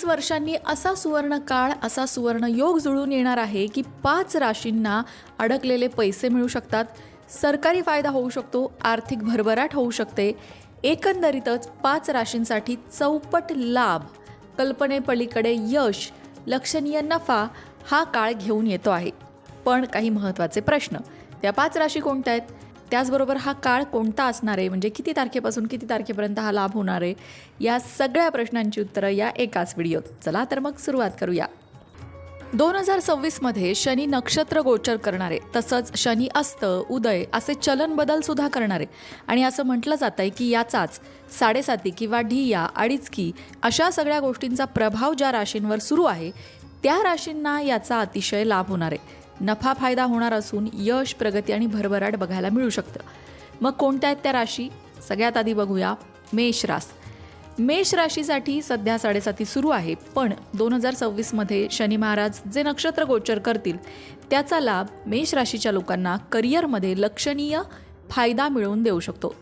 वीस वर्षांनी असा सुवर्ण काळ असा सुवर्ण योग जुळून येणार आहे की पाच राशींना अडकलेले पैसे मिळू शकतात. सरकारी फायदा होऊ शकतो आर्थिक भरभराट होऊ शकते. एकंदरीतच पाच राशींसाठी चौपट लाभ कल्पनेपलीकडे यश लक्षणीय नफा हा काळ घेऊन येतो आहे. पण काही महत्त्वाचे प्रश्न. त्या पाच राशी कोणत्या आहेत? त्याचबरोबर हा काळ कोणता असणार आहे? म्हणजे किती तारखेपासून किती तारखेपर्यंत हा लाभ होणार आहे? या सगळ्या प्रश्नांची उत्तरं या एकाच व्हिडिओत. चला तर मग सुरुवात करूया. दोन हजार सव्वीसमध्ये शनी नक्षत्र गोचर करणारे तसंच शनी अस्त उदय असे चलन बदल सुद्धा करणारे. आणि असं म्हटलं जातं आहे की याचाच साडेसाती किंवा ढिया अडीचकी अशा सगळ्या गोष्टींचा प्रभाव ज्या राशींवर सुरू आहे त्या राशींना याचा अतिशय लाभ होणार आहे. नफा फायदा होणार असून यश प्रगती आणि भरभराट बघायला मिळू शकतं. मग कोणत्या आहेत त्या राशी? सगळ्यात आधी बघूया मेष रास. मेष राशीसाठी सध्या साडेसाती सुरू आहे पण दोन हजार सव्वीसमध्ये शनी महाराज जे नक्षत्र गोचर करतील त्याचा लाभ मेष राशीच्या लोकांना करिअरमध्ये लक्षणीय फायदा मिळवून देऊ शकतो.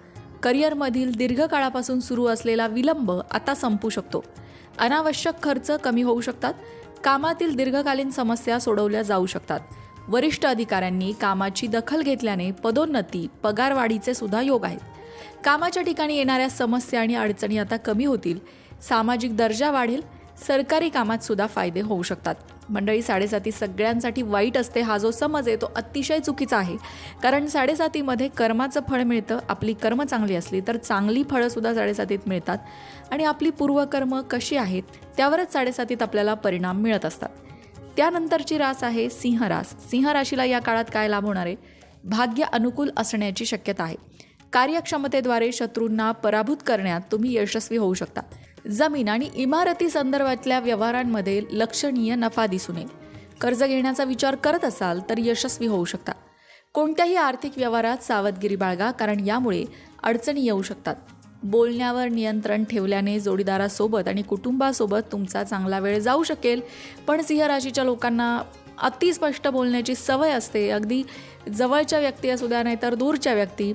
करिअरमधील दीर्घकाळापासून सुरू असलेला विलंब आता संपू शकतो. अनावश्यक खर्च कमी होऊ शकतात. कामातील दीर्घकालीन समस्या सोडवल्या जाऊ शकतात. वरिष्ठ अधिकाऱ्यांनी कामाची दखल घेतल्याने पदोन्नती पगारवाढीचे सुद्धा योग आहेत. कामाच्या ठिकाणी येणाऱ्या समस्या आणि अडचणी आता कमी होतील. सामाजिक दर्जा वाढेल. सरकारी कामात सुद्धा फायदे होऊ शकतात. मंडळी साडेसाती सगळ्यांसाठी वाईट असते हा जो समज आहे तो अतिशय चुकीचा आहे. कारण साडेसातीमध्ये कर्माचं फळ मिळतं आपली कर्म चांगली असली तर चांगली फळंसुद्धा साडेसातीत मिळतात. आणि आपली पूर्वकर्म कशी आहेत त्यावरच साडेसातीत आपल्याला परिणाम मिळत असतात. त्यानंतरची रास आहे सिंह रास. सिंह राशीला या काळात काय लाभ होणार आहे? भाग्य अनुकूल असण्याची शक्यता आहे. कार्यक्षमतेद्वारे शत्रूंना पराभूत करण्यात तुम्ही यशस्वी होऊ शकता. जमीन आणि इमारती संदर्भातल्या व्यवहारांमध्ये लक्षणीय नफा दिसून येईल. कर्ज घेण्याचा विचार करत असाल तर यशस्वी होऊ शकता. कोणत्याही आर्थिक व्यवहारात सावधगिरी बाळगा कारण यामुळे अडचणी येऊ शकतात. बोलण्यावर नियंत्रण ठेवल्याने जोडीदारासोबत आणि कुटुंबासोबत तुमचा चांगला वेळ जाऊ शकेल. पण सिंह राशीच्या लोकांना अतिस्पष्ट बोलण्याची सवय असते. अगदी जवळच्या व्यक्ती असू द्या नाहीतर दूरच्या व्यक्ती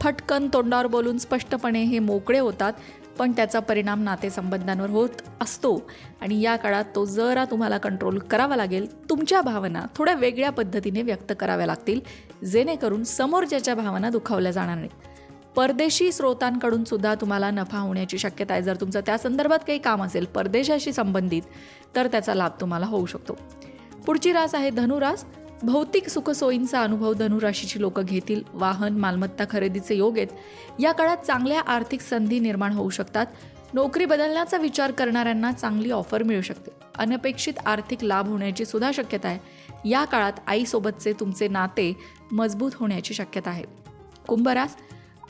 फटकन तोंडावर बोलून स्पष्टपणे हे मोकळे होतात. पण त्याचा परिणाम नातेसंबंधांवर होत असतो. आणि या काळात तो जरा तुम्हाला कंट्रोल करावा लागेल. तुमच्या भावना थोड्या वेगळ्या पद्धतीने व्यक्त कराव्या लागतील. जेणेकरून समोरच्याच्या भावना दुखावल्या जाणार नाहीत. परदेशी स्रोतांकडून सुद्धा तुम्हाला नफा होण्याची शक्यता आहे. जर तुमचं त्या संदर्भात काही काम असेल परदेशाशी संबंधित तर त्याचा लाभ तुम्हाला होऊ शकतो. पुढची रास आहे धनुरास. भौतिक सुखसोयींचा अनुभव धनुराशीची लोक घेतील. वाहन मालमत्ता खरेदीचे योग आहेत. या काळात चांगल्या आर्थिक संधी निर्माण होऊ शकतात. नोकरी बदलण्याचा विचार करणाऱ्यांना चांगली ऑफर मिळू शकते. अनपेक्षित आर्थिक लाभ होण्याची सुद्धा शक्यता आहे. या काळात आईसोबतचे तुमचे नाते मजबूत होण्याची शक्यता आहे. कुंभरास.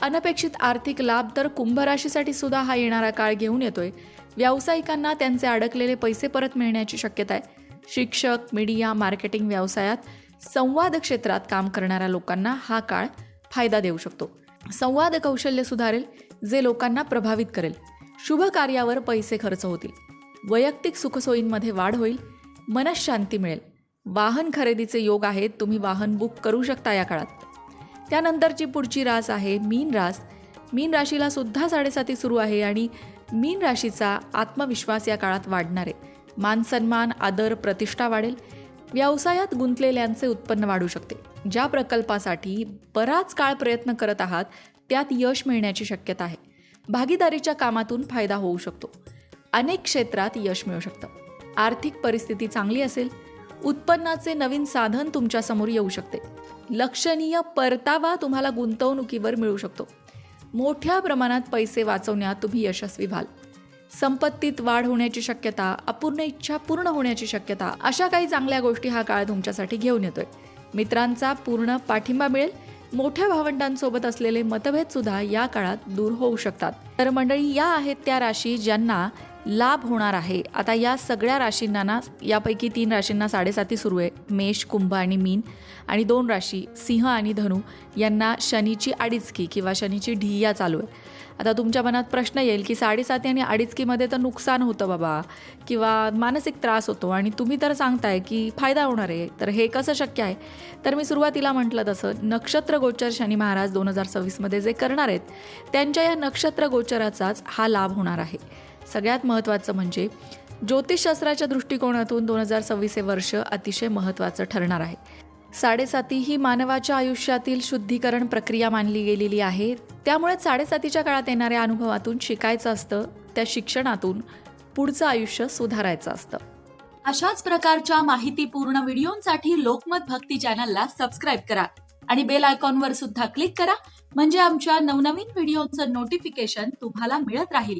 अनपेक्षित आर्थिक लाभ तर कुंभ राशीसाठी सुद्धा हा येणारा काळ घेऊन येतोय. व्यावसायिकांना त्यांचे अडकलेले पैसे परत मिळण्याची शक्यता आहे शिक्षक मीडिया मार्केटिंग व्यवसायात संवाद क्षेत्रात काम करणाऱ्या लोकांना हा काळ फायदा देऊ शकतो. संवाद कौशल्य सुधारेल जे लोकांना प्रभावित करेल. शुभ कार्यावर पैसे खर्च होतील. वैयक्तिक सुखसोयींमध्ये वाढ होईल मनशांती मिळेल. वाहन खरेदीचे योग आहेत तुम्ही वाहन बुक करू शकता या काळात. त्यानंतरची पुढची रास आहे मीन रास. मीन राशीला सुद्धा साडेसाती सुरू आहे आणि मीन राशीचा आत्मविश्वास या काळात वाढणार आहे. मान सन्मान आदर प्रतिष्ठा वाढेल. व्यवसायात गुंतलेल्यांचे उत्पन्न वाढू शकते. ज्या प्रकल्पासाठी बराच काळ प्रयत्न करत आहात त्यात यश मिळण्याची शक्यता आहे. भागीदारीच्या कामातून फायदा होऊ शकतो. अनेक क्षेत्रात यश मिळू शकतं. आर्थिक परिस्थिती चांगली असेल उत्पन्नाचे नवीन साधन तुमच्यासमोर येऊ शकते. लक्षणीय परतावा तुम्हाला गुंतवणुकीवर मिळू शकतो. मोठ्या प्रमाणात पैसे वाचवण्यात तुम्ही यशस्वी व्हाल. संपत्तीत वाढ होण्याची शक्यता अपूर्ण इच्छा पूर्ण होण्याची शक्यता अशा काही चांगल्या गोष्टी हा काळ तुमच्यासाठी घेऊन येतोय. मित्रांचा पूर्ण पाठिंबा मिळेल. मोठ्या भावंडांसोबत असलेले मतभेद सुद्धा या काळात दूर होऊ शकतात. तर मंडळी या आहेत त्या राशी ज्यांना लाभ होणार आहे. आता या सगळ्या राशींना ना यापैकी तीन राशींना साडेसाती सुरू आहे. मेष कुंभ आणि मीन. आणि दोन राशी सिंह आणि धनु यांना शनीची अडीचकी किंवा शनीची ढिया चालू आहे. आता तुमच्या मनात प्रश्न येईल की साडेसाती आणि अडीचकीमध्ये तर नुकसान होतं बाबा किंवा मानसिक त्रास होतो आणि तुम्ही तर सांगताय की फायदा होणार आहे तर हे कसं शक्य आहे? तर मी सुरुवातीला म्हटलं तसं नक्षत्र गोचर शनी महाराज दोन हजार सव्वीसमध्ये जे करणार आहेत त्यांच्या या नक्षत्र गोचराचाच हा लाभ होणार आहे. सगळ्यात महत्त्वाचं म्हणजे ज्योतिषशास्त्राच्या दृष्टिकोनातून दोन हजार सव्वीस हे वर्ष अतिशय महत्त्वाचं ठरणार आहे. साडेसाती ही मानवाच्या आयुष्यातील शुद्धीकरण प्रक्रिया मानली गेलेली आहे. त्यामुळे साडेसातीच्या काळात येणाऱ्या अनुभवातून शिकायचं असतं त्या शिक्षणातून पुढचं आयुष्य सुधारायचं असतं. अशाच प्रकारच्या माहितीपूर्ण व्हिडिओंसाठी लोकमत भक्ती चॅनलला सबस्क्राईब करा आणि बेल आयकॉनवर सुद्धा क्लिक करा. म्हणजे आमच्या नवनवीन व्हिडिओचं नोटिफिकेशन तुम्हाला मिळत राहील.